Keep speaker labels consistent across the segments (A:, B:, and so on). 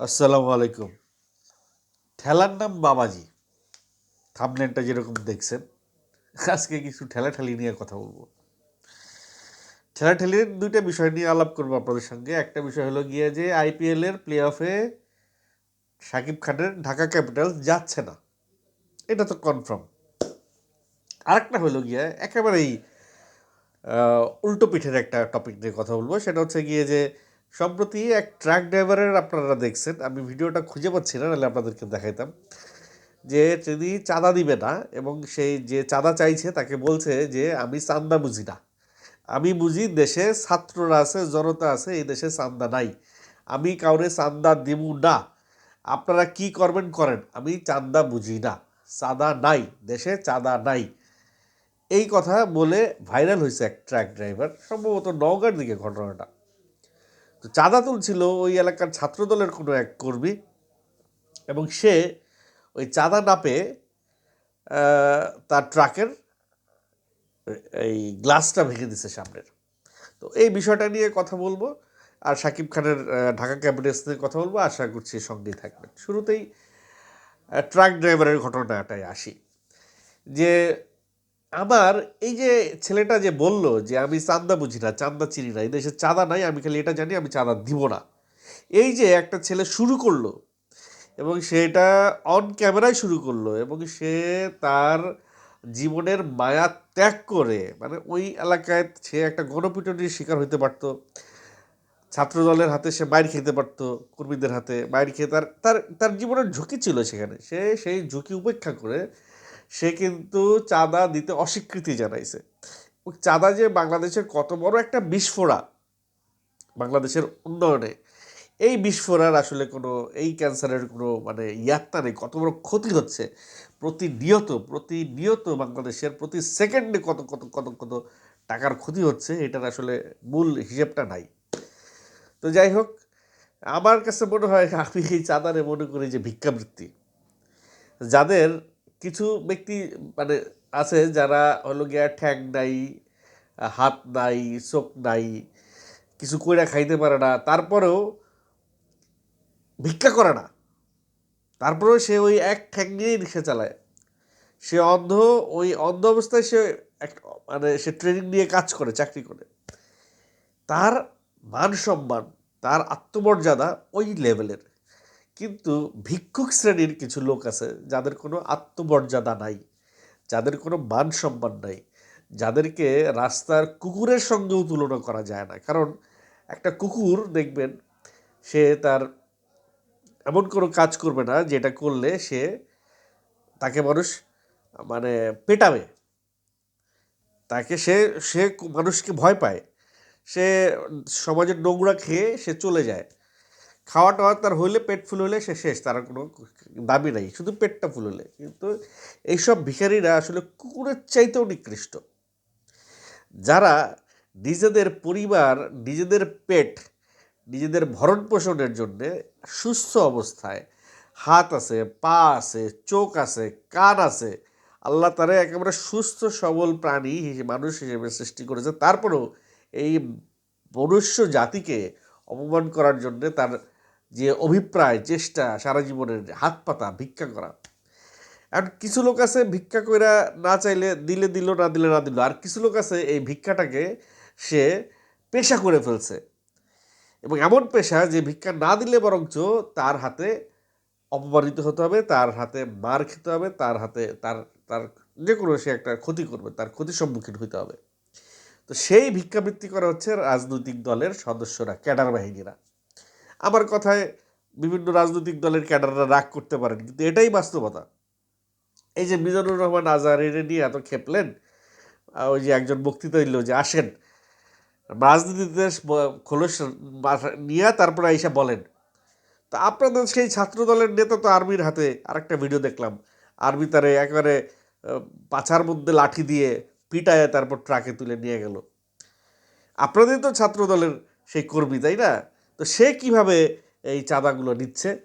A: আসসালামু আলাইকুম। ঠেলার নাম বাবাজি। থামলেনটা যেরকম দেখছেন, আজকে কিছু ঠেলাঠেলি নিয়ে কথা বলব। ঠেলাঠেলির দুইটা বিষয় নিয়ে আলাপ করব আপনাদের সঙ্গে। একটা বিষয় হলো গিয়ে যে আইপিএল এর প্লে অফে সাকিব খানের ঢাকা ক্যাপিটালস যাচ্ছে না। এটা তো কনফার্ম আরেকটা হলো গিয়ে একেবারেই উল্টো পিঠের একটা টপিক নিয়ে কথা বলব। সেটা হচ্ছে গিয়ে যে সম্প্রতি এক ট্রাক ড্রাইভারের আপনারা দেখছেন, আমি ভিডিওটা খুঁজে পাচ্ছি না, নাহলে আপনাদেরকে দেখাইতাম। যে তিনি চাঁদা দিবে না এবং সেই যে চাঁদা চাইছে তাকে বলছে যে, আমি চান্দা বুঝি না। আমি বুঝি দেশে ছাত্ররা আছে, জনতা আছে, এই দেশে চান্দা নাই। আমি কাউরে চান্দা দিব না। আপনারা কি করবেন করেন? আমি চান্দা বুঝি না। চাঁদা নাই, দেশে চাঁদা নাই। এই কথা বলে ভাইরাল হয়েছে এক ট্রাক ড্রাইভার, সম্ভবত নওগাঁর দিকে ঘটনাটা। তো চাঁদা তুলছিল ওই এলাকার ছাত্রদলের কোনো এক কর্মী এবং সে ওই চাঁদা না পেয়ে তার ট্রাকের এই গ্লাসটা ভেঙে দিছে সামনের। তো এই বিষয়টা নিয়ে কথা বলব আর সাকিব খানের ঢাকা ক্যাবিনেটস নিয়ে কথা বলব। আশা করছি সঙ্গেই থাকবেন। শুরুতেই ট্রাক ড্রাইভারের ঘটনাটায় আসি। যে আমার এই যে ছেলেটা যে বলল যে, আমি চাঁদা বুঝি না, চাঁদা চিনি না, এই দেশে চাঁদা নাই, আমি খালি এটা জানি, আমি চাঁদা দিব না। এই যে একটা ছেলে শুরু করল এবং সেটা অন ক্যামেরায় শুরু করল এবং সে তার জীবনের মায়া ত্যাগ করে মানে ওই এলাকায় সে একটা গণপিটনির শিকার হতে পারতো। ছাত্রদলের হাতে সে মায়ের খেতে পারতো, কর্মীদের হাতে মায়ের খেয়ে তার তার তার জীবনের ঝুঁকি ছিল সেখানে। সে সেই ঝুঁকি উপেক্ষা করে সে কিন্তু চাঁদা দিতে অস্বীকৃতি জানাইছে। চাঁদা যে বাংলাদেশের কত বড় একটা বিস্ফোরা বাংলাদেশের উন্নয়নে, এই বিস্ফোরার আসলে কোনো, এই ক্যান্সারের কোনো মানে ইয়াত্তা নেই, কত বড় ক্ষতি হচ্ছে। প্রতিনিয়ত প্রতিনিয়ত বাংলাদেশের প্রতি সেকেন্ডে কত কত কত কত টাকার ক্ষতি হচ্ছে, এটার আসলে মূল হিসেবটা নাই। তো যাই হোক, আমার কাছে মনে হয় আমি এই চাঁদারে মনে করি যে ভিক্ষাবৃত্তি। যাদের কিছু ব্যক্তি মানে আছে যারা হলো গিয়া ঠ্যাং নাই, হাত নাই, চোখ নাই, কিছু কইরা খাইতে পারে না, তারপরেও ভিক্ষা করে না। তারপরেও সে ওই এক ঠ্যাং নিয়েই রিক্সা চালায়। সে অন্ধ, ওই অন্ধ অবস্থায় সে এক মানে সে ট্রেনিং নিয়ে কাজ করে, চাকরি করে। তার মান সম্মান, তার আত্মমর্যাদা ওই লেভেলের কিন্তু ভিক্ষুক শ্রেণির কিছু লোক আছে যাদের কোনো আত্মমর্যাদা নাই, যাদের কোনো মান সম্মান নাই, যাদেরকে রাস্তার কুকুরের সঙ্গেও তুলনা করা যায় না। কারণ একটা কুকুর, দেখবেন, সে তার এমন কোনো কাজ করবে না যেটা করলে সে তাকে মানুষ মানে পেটাবে। তাকে সে সে মানুষকে ভয় পায়। সে সমাজের নোংরা খেয়ে সে চলে যায়। খাওয়া টাওয়া তার হলে পেট ফুল হলে সে শেষ, তার কোনো দাবি নাই, শুধু পেটটা ফুল হলে। কিন্তু এইসব ভিখারিরা আসলে কুকুরের চাইতেও নিকৃষ্ট। যারা নিজেদের পরিবার, নিজেদের পেট, নিজেদের ভরণ পোষণের জন্যে সুস্থ অবস্থায় হাত আছে, পা আছে, চোখ আছে, কান আছে, আল্লাহ তারা একেবারে সুস্থ, সবল প্রাণী হিসেবে মানুষ হিসেবে সৃষ্টি করেছে, তারপরেও এই মনুষ্য জাতিকে অপমান করার জন্যে তার যে অভিপ্রায়, চেষ্টা, সারা জীবনের হাত পাতা ভিক্ষা করা। আর কিছু লোক আছে ভিক্ষা কইরা না চাইলে দিলে দিল, না দিলে না দিল। আর কিছু লোক আছে এই ভিক্ষাটাকে সে পেশা করে ফেলছে। এবং এমন পেশা যে ভিক্ষা না দিলে বরঞ্চ তার হাতে অপমানিত হতে হবে, তার হাতে মার খেতে হবে, তার হাতে তার তার যে কোনো সে একটা ক্ষতি করবে, তার ক্ষতির সম্মুখীন হতে হবে। তো সেই ভিক্ষাবৃত্তি করা হচ্ছে রাজনৈতিক দলের সদস্যরা, ক্যাডার বাহিনীরা। আমার কথায় বিভিন্ন রাজনৈতিক দলের ক্যাডাররা রাগ করতে পারেন, কিন্তু এটাই বাস্তবতা। এই যে মিজানুর রহমান আজহারের নিয়ে এত খেপলেন ওই যে একজন বক্তৃতা দিল যে আসেন, রাজনীতিতে খোলস নিয়ে তারপরে এসে বলেন। তা আপনাদের সেই ছাত্র দলের নেতা তো আর্মির হাতে, আরেকটা ভিডিও দেখলাম। আর্মি তারে একেবারে পাছার মধ্যে লাঠি দিয়ে পিটায় তারপর ট্রাকে তুলে নিয়ে গেল। আপনাদের তো ছাত্র দলের সেই কর্মী, তাই না? তো সে কীভাবে এই চাঁদাগুলো নিচ্ছে?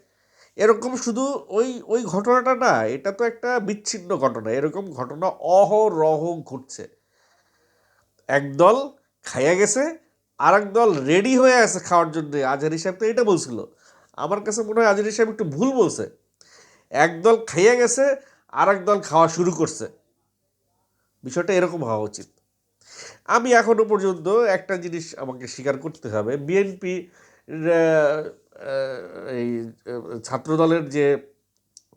A: এরকম শুধু ওই ওই ঘটনাটা না, এটা তো একটা বিচ্ছিন্ন ঘটনা। এরকম ঘটনা অহরহ ঘটছে। একদল খাইয়া গেছে আর দল রেডি হয়ে আছে খাওয়ার জন্য। আজহারি হিসাব তো এটা বলছিল। আমার কাছে মনে হয় আজহারি সাহেব একটু ভুল বলছে। একদল খাইয়া গেছে আর দল খাওয়া শুরু করছে। বিষয়টা এরকম হওয়া উচিত। আমি এখনও পর্যন্ত একটা জিনিস আমাকে স্বীকার করতে হবে। বিএনপি এই ছাত্রদলের যে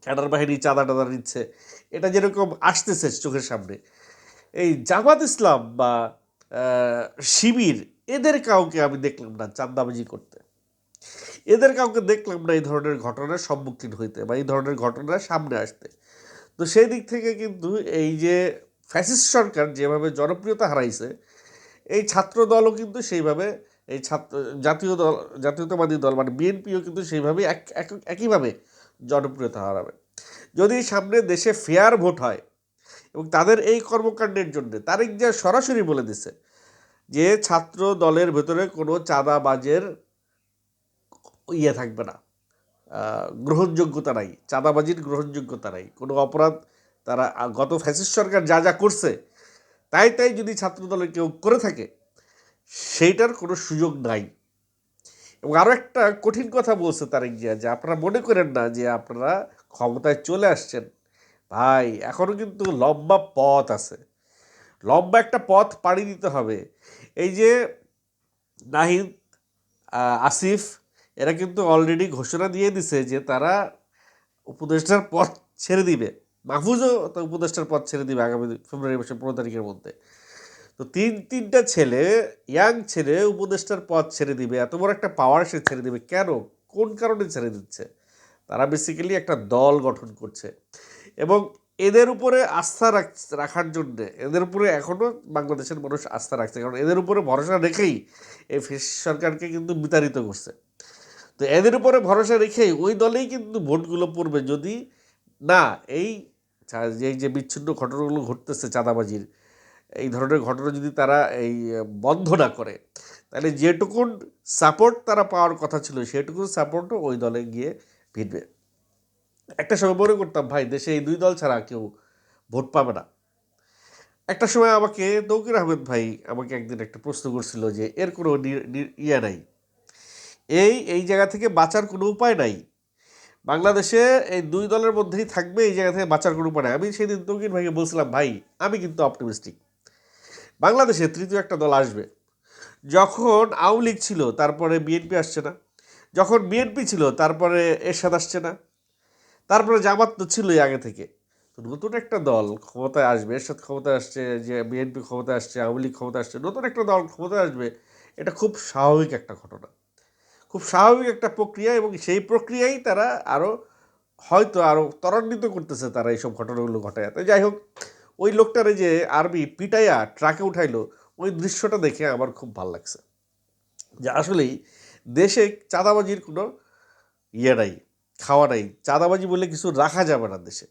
A: ক্যাডার বাহিনী চাঁদা টাদা নিচ্ছে, এটা যেরকম আসতেছে চোখের সামনে, এই জামাত ইসলাম বা শিবির, এদের কাউকে আমি দেখলাম না চান্দাবাজি করতে। এদের কাউকে দেখলাম না এই ধরনের ঘটনার সম্মুখীন হইতে বা এই ধরনের ঘটনার সামনে আসতে। তো সেই দিক থেকে কিন্তু এই যে ফ্যাসিস্ট সরকার যেভাবে জনপ্রিয়তা হারাইছে, এই ছাত্রদলও কিন্তু সেইভাবে এই ছাত্র, জাতীয় দল, জাতীয়তাবাদী দল মানে বিএনপিও কিন্তু সেইভাবে এক একইভাবে জনপ্রিয়তা হারাবে। যদি সামনে দেশে ফেয়ার ভোট হয়, এবং তাদের এই কর্মকাণ্ডের জন্য, তারিক যা সরাসরি বলে দিছে যে ছাত্র দলের ভেতরে কোনো চাঁদাবাজের ইয়ে থাকবে না গ্রহণযোগ্যতা নাই, চাঁদাবাজির গ্রহণযোগ্যতা নাই, কোনো অপরাধ তারা, গত ফ্যাসিস্ট সরকার যা যা করছে, তাই তাই যদি ছাত্রদলের কেউ করে থাকে সেইটার কোনো সুযোগ নাই। এবং আরও একটা কঠিন কথা বলছে তারেক জিয়া যে আপনারা মনে করেন না যে আপনারা ক্ষমতায় চলে আসছেন। ভাই এখনও কিন্তু লম্বা পথ আছে। লম্বা একটা পথ পাড়ি দিতে হবে। এই যে নাহিদ আসিফ, এরা কিন্তু অলরেডি ঘোষণা দিয়ে দিছে যে তারা উপদেষ্টার পথ ছেড়ে দিবে। মাহফুজও উপদেষ্টার পথ ছেড়ে দিবে আগামী ফেব্রুয়ারি মাসের পনেরো তারিখের মধ্যে। তো তিন, তিনটা ছেলে, ইয়াং ছেলে উপদেষ্টার পথ ছেড়ে দিবে, এত বড় একটা পাওয়ার সে ছেড়ে দিবে। কেন? কোন কারণে ছেড়ে দিচ্ছে? তারা বেসিক্যালি একটা দল গঠন করছে। এবং এদের উপরে আস্থা রাখার জন্য, এদের উপরে এখনও বাংলাদেশের মানুষ আস্থা রাখছে। কারণ এদের উপরে ভরসা রেখেই এই সরকারকে কিন্তু বিতাড়িত করছে। তো এদের উপরে ভরসা রেখেই ওই দলেই কিন্তু ভোটগুলো পড়বে। যদি না, এই এই যে বিচ্ছিন্ন ঘটনাগুলো ঘটতেছে চাঁদাবাজির এই ধরনের ঘটনা যদি তারা এই বন্ধ না করে, তাহলে যেটুকুন সাপোর্ট তারা পাওয়ার কথা ছিল, সেটুকুন সাপোর্টও ওই দলে গিয়ে ভিড়বে একটা সময় মনে করতাম, ভাই, দেশে এই দুই দল ছাড়া কেউ ভোট পাবে না। একটা সময় আমাকে তৌকির আহমেদ ভাই আমাকে একদিন একটা প্রশ্ন করছিল যে, এর কোনো ইয়ে নাই। এই এই জায়গা থেকে বাঁচার কোনো উপায় নাই। বাংলাদেশে এই দুই দলের মধ্যেই থাকবে, এই জায়গা থেকে বাঁচার কোনো উপায় নাই। আমি সেদিন তৌকির ভাইকে বলছিলাম, ভাই, আমি কিন্তু অপটিমিস্টিক বাংলাদেশে তৃতীয় একটা দল আসবে। যখন আওয়ামী লীগ ছিল, তারপরে বিএনপি আসছে না। যখন বিএনপি ছিল, তারপরে এরশাদ আসছে না। তারপরে জামাত তো ছিলই আগে থেকে। নতুন একটা দল ক্ষমতায় আসবে, এরশাদ ক্ষমতায় আসছে, যে বিএনপি ক্ষমতায় আসছে, আওয়ামী লীগ ক্ষমতায় আসছে, নতুন একটা দল ক্ষমতায় আসবে, এটা খুব স্বাভাবিক একটা ঘটনা। খুব স্বাভাবিক একটা প্রক্রিয়া এবং সেই প্রক্রিয়াই তারা আরও হয়তো আরও ত্বরান্বিত করতেছে তারা এইসব ঘটনাগুলো ঘটায়। তো যাই হোক ওই লোকটারে যে আরবি পিটাইয়া ট্রাকে উঠাইলো, ওই দৃশ্যটা দেখে আমার খুব ভালো লাগছে। যে আসলেই দেশে চাঁদাবাজির কোনো ইয়ে নাই, খাওয়া নাই, চাঁদাবাজি বলে কিছু রাখা যাবে না দেশে।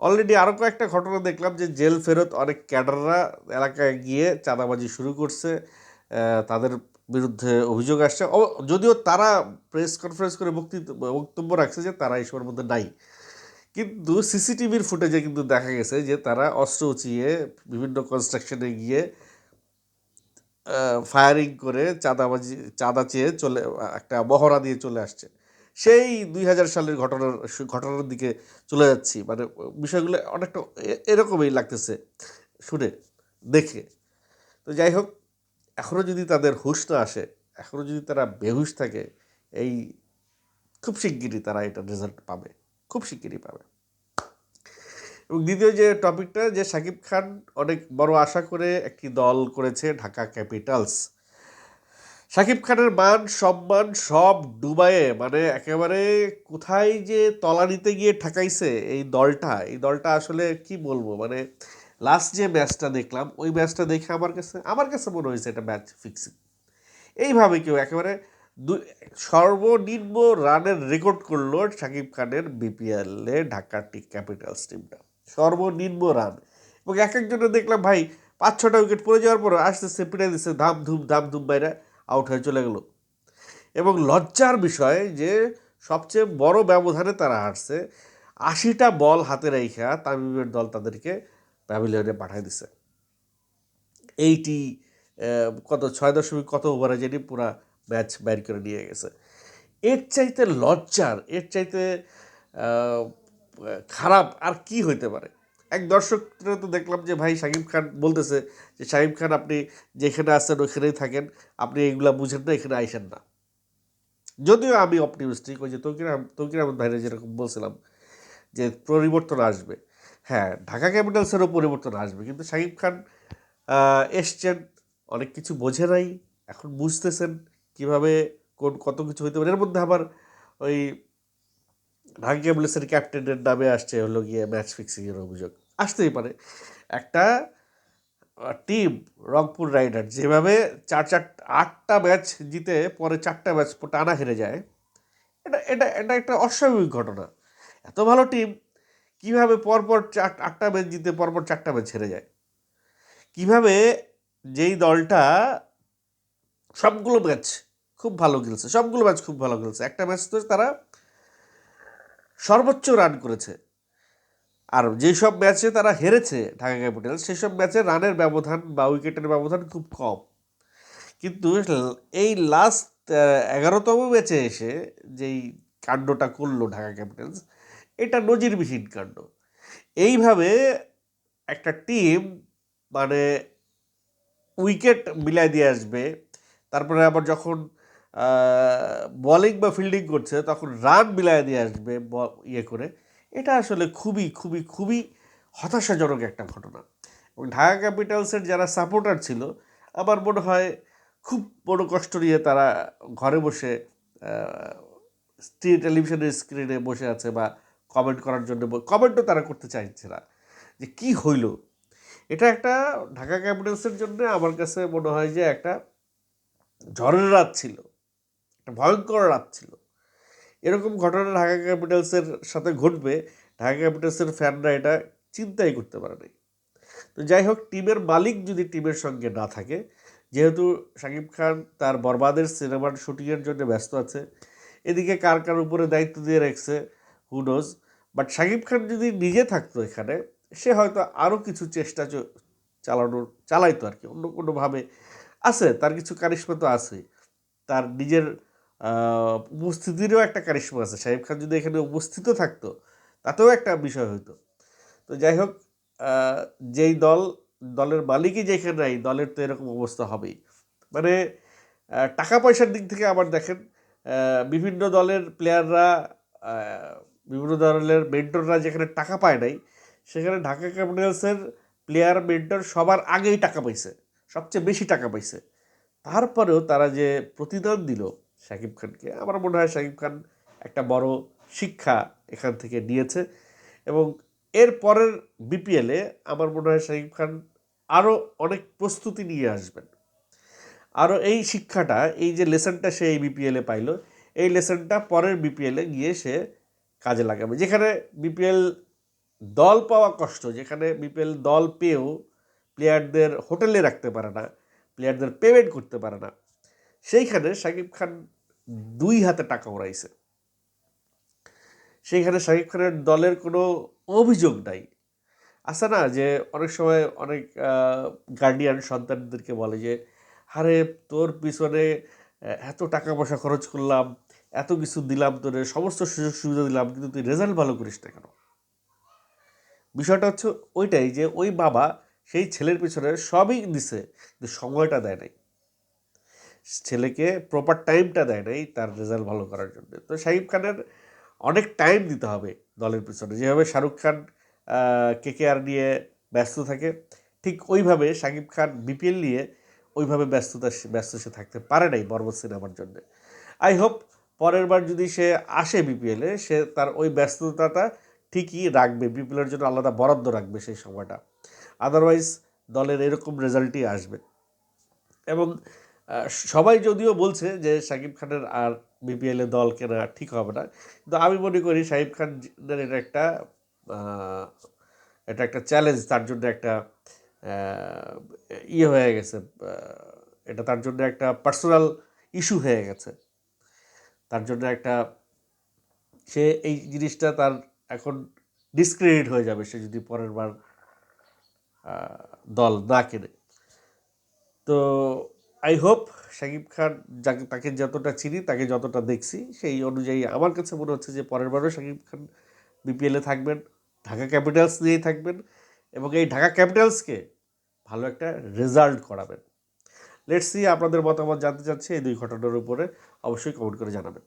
A: অলরেডি আরও কয়েকটা ঘটনা দেখলাম যে জেল ফেরত অনেক ক্যাডাররা এলাকায় গিয়ে চাঁদাবাজি শুরু করছে তাদের বিরুদ্ধে অভিযোগ আসছে। যদিও তারা প্রেস কনফারেন্স করে বক্তব্য রাখছে যে তারা এইসবের মধ্যে নাই। কিন্তু সিসিটিভির ফুটেজে কিন্তু দেখা গেছে যে তারা অস্ত্র উঁচিয়ে বিভিন্ন কনস্ট্রাকশনে গিয়ে ফায়ারিং করে চাঁদাবাজি, চাঁদা চেয়ে চলে, একটা মহড়া দিয়ে চলে আসছে। সেই দুই হাজার সালের ঘটনার ঘটনার দিকে চলে যাচ্ছি। মানে বিষয়গুলো অনেকটা এরকমই লাগতেছে। শুনে, দেখে। তো যাই হোক এখনও যদি তাদের হুশ না আসে এখনও যদি তারা বেহুশ থাকে, এই খুব শিগগিরই তারা এটা রেজাল্ট পাবে। খুব শিগগিরই পাবে। এবং দ্বিতীয় যে টপিকটা, যে শাকিব খান অনেক বড় আশা করে একটি দল করেছে ঢাকা ক্যাপিটালস। শাকিব খানের মান, সম্মান সব ডুবায়ে মানে একেবারে কোথায় যে তলানিতে গিয়ে ঠেকাইছে এই দলটা এই দলটা আসলে কি বলব? মানে লাস্ট যে ম্যাচটা দেখলাম, ওই ম্যাচটা দেখে আমার কাছে আমার কাছে মনে হয়েছে এটা ম্যাচ ফিক্সিং এইভাবে কেউ একেবারে সর্বনিম্ন রানের রেকর্ড করল শাকিব খানের বিপিএলে ঢাকা টি ক্যাপিটালস টিমটা। সর্বনিম্ন রান। এবং এক একজনে দেখলাম, ভাই পাঁচ ছটা উইকেট পড়ে যাওয়ার পর আস্তে আস্তে পিটাই দিচ্ছে ধাম ধুম ধাম ধুম বাইরে আউট হয়ে চলে গেল। এবং লজ্জার বিষয় যে সবচেয়ে বড় ব্যবধানে তারা হারছে, আশিটা বল হাতে রেখা তামিমের দল তাদেরকে প্যাভিলিয়নে পাঠিয়ে দিছে। এইটি কত, ছয় দশমিক কত ওভারে জানি পুরা ম্যাচ বাইর করে নিয়ে গেছে। এর চাইতে লজ্জার, এর চাইতে খারাপ আর কি হইতে পারে? এক দর্শক তো দেখলাম যে ভাই শাকিব খান বলতেছে যে, শাকিব খান আপনি যেখানে আছেন ওখানেই থাকেন। আপনি এগুলা বুঝেন না, এখানে আইসেন না। যদিও আমি অপটিমিস্টিক ওই যে তৌকির তৌকির আহমেদ ভাইরা যেরকম বলছিলাম যে, পরিবর্তন আসবে। হ্যাঁ ঢাকা ক্যাপিটালসেরও পরিবর্তন আসবে। কিন্তু শাকিব খান এসছেন, অনেক কিছু বোঝে নাই, এখন বুঝতেছেন। কীভাবে কোন কত কিছু হইতে পারে। এর মধ্যে আবার ওই ঢাকা ক্যাপিটালসের ক্যাপ্টেনের নামে আসছে হলো গিয়ে ম্যাচ ফিক্সিংয়ের অভিযোগ। আসতেই পারে। একটা টিম রংপুর রাইডার যেভাবে চার চার, আটটা ম্যাচ জিতে পরে চারটা ম্যাচ টানা হেরে যায়, এটা এটা এটা একটা অস্বাভাবিক ঘটনা। এত ভালো টিম কীভাবে পরপর চার, আটটা ম্যাচ জিতে পরপর চারটা ম্যাচ হেরে যায়। কীভাবে যেই দলটা সবগুলো ম্যাচ খুব ভালো খেলছে, সবগুলো ম্যাচ খুব ভালো খেলছে। একটা ম্যাচ তো তারা সর্বোচ্চ রান করেছে। আর যেসব ম্যাচে তারা হেরেছে ঢাকা ক্যাপিটাল সেসব ম্যাচে রানের ব্যবধান বা উইকেটের ব্যবধান খুব কম। কিন্তু এই লাস্ট এগারোতম ম্যাচে এসে যেই কাণ্ডটা করল ঢাকা ক্যাপিটালস, এটা নজিরবিহীন কাণ্ড। এইভাবে একটা টিম মানে উইকেট মিলাই দিয়ে আসবে, তারপরে আবার যখন বলিং বা ফিল্ডিং করছে, তখন রান মিলাই দিয়ে আসবে ইয়ে করে। এটা আসলে খুবই খুবই খুবই হতাশাজনক একটা ঘটনা। এবং ঢাকা ক্যাপিটালসের যারা সাপোর্টার ছিল, আমার মনে হয় খুব বড় কষ্ট নিয়ে তারা ঘরে বসে টেলিভিশনের স্ক্রিনে বসে আছে বা কমেন্ট করার জন্য কমেন্টও তারা করতে চাইছে না। যে কি হইল? এটা একটা ঢাকা ক্যাপিটালসের জন্য আমার কাছে মনে হয় যে একটা ঝড়ের রাত ছিল। ভয়ঙ্কর রাত ছিল। এরকম ঘটনা ঢাকা ক্যাপিটালসের সাথে ঘটবে, ঢাকা ক্যাপিটালসের ফ্যানরা এটা চিন্তাই করতে পারে নাই। তো যাই হোক, টিমের মালিক যদি টিমের সঙ্গে না থাকে, যেহেতু শাকিব খান তার বরবাদের সিনেমার শুটিংয়ের জন্য ব্যস্ত আছে, এদিকে কার কার উপরে দায়িত্ব দিয়ে রেখেছে হুডোজ বাট শাকিব খান যদি নিজে থাকতো এখানে, সে হয়তো আরও কিছু চেষ্টা চালানোর, চালাইতো আর কি। অন্য কোনোভাবে আছে, তার কিছু কারিশ্মা তো আছে তার নিজের উপস্থিতিরও একটা কারিশ্মা আছে। শাহিব খান যদি এখানে উপস্থিত থাকতো, তাতেও একটা বিষয় হইতো। তো যাই হোক যেই দল, দলের মালিকই যেখানে নাই, দলের তো এরকম অবস্থা হবেই। মানে টাকা পয়সার দিক থেকে আবার দেখেন বিভিন্ন দলের প্লেয়াররা বিভিন্ন দলের মেন্টররা যেখানে টাকা পায় নাই, সেখানে ঢাকা ক্যাপিটালসের প্লেয়ার মেন্টর সবার আগেই টাকা পাইছে, সবচেয়ে বেশি টাকা পাইছে। তারপরেও তারা যে প্রতিদান দিল শাকিব খানকে। আমার মনে হয় শাকিব খান একটা বড় শিক্ষা এখান থেকে নিয়েছে এবং এর পরের বিপিএলে আমার মনে হয় শাকিব খান আরও অনেক প্রস্তুতি নিয়ে আসবেন। আরও এই শিক্ষাটা, এই যে লেসনটা সে এই বিপিএলে পাইলো, এই লেসনটা পরের বিপিএলে গিয়ে সে কাজে লাগাবে। যেখানে বিপিএল দল পাওয়া কষ্ট, যেখানে বিপিএল দল পেয়েও প্লেয়ারদের হোটেলে রাখতে পারে না প্লেয়ারদের পেমেন্ট করতে পারে না সেইখানে শাকিব খান দুই হাতে টাকা উড়াইছে। সেইখানে শাকিব খানের দলের কোনো অভিযোগ নাই। আছে না যে অনেক সময় অনেক গার্ডিয়ান সন্তানদেরকে বলে যে, আরে তোর পিছনে এত টাকা পয়সা খরচ করলাম, এত কিছু দিলাম তোরে, সমস্ত সুযোগ সুবিধা দিলাম, কিন্তু তুই রেজাল্ট ভালো করিস না কেন? বিষয়টা হচ্ছে ওইটাই যে, ওই বাবা সেই ছেলের পিছনে সবই দিছে, কিন্তু সময়টা দেয় নাই। ছেলেকে প্রপার টাইমটা দেয় নাই, তার রেজাল্ট ভালো করার জন্য। তো শাহিব খানের অনেক টাইম দিতে হবে দলের পিছনে। যেভাবে শাহরুখ খান কে কে আর নিয়ে ব্যস্ত থাকে, ঠিক ওইভাবে শাকিব খান বিপিএল নিয়ে ওইভাবে ব্যস্ততা ব্যস্ত সে থাকতে পারে নাই বর্ব সিনেমার জন্য। আই হোপ পরের বার যদি সে আসে বিপিএলে সে তার ওই ব্যস্ততাটা ঠিকই রাখবে বিপিএলের জন্য আলাদা বরাদ্দ রাখবে সেই সময়টা। আদারওয়াইজ দলের এরকম রেজাল্টই আসবে। এবং সবাই যদিও বলছে যে শাকিব খানের আর বিপিএলে দল কেনা ঠিক হবে না, কিন্তু আমি মনে করি শাকিব খানের এটা একটা এটা একটা চ্যালেঞ্জ তার জন্য একটা ইয়ে হয়ে গেছে এটা তার জন্য একটা পার্সোনাল ইস্যু হয়ে গেছে। তার জন্য একটা, সে এই জিনিসটা তার এখন ডিসক্রেডিট হয়ে যাবে, সে যদি পরের বার দল না কেনে। তো আই হোপ শাকিব খান যাকে, তাকে যতটা চিনি, তাকে যতটা দেখছি, সেই অনুযায়ী আমার কাছে মনে হচ্ছে যে পরের বারও শাকিব খান বিপিএলে থাকবেন, ঢাকা ক্যাপিটালস নিয়েই থাকবেন এবং এই ঢাকা ক্যাপিটালসকে ভালো একটা রেজাল্ট করাবেন। লেটস আপনাদের মতামত জানতে চাচ্ছি, এই দুই ঘটনার উপরে অবশ্যই কমেন্ট করে জানাবেন।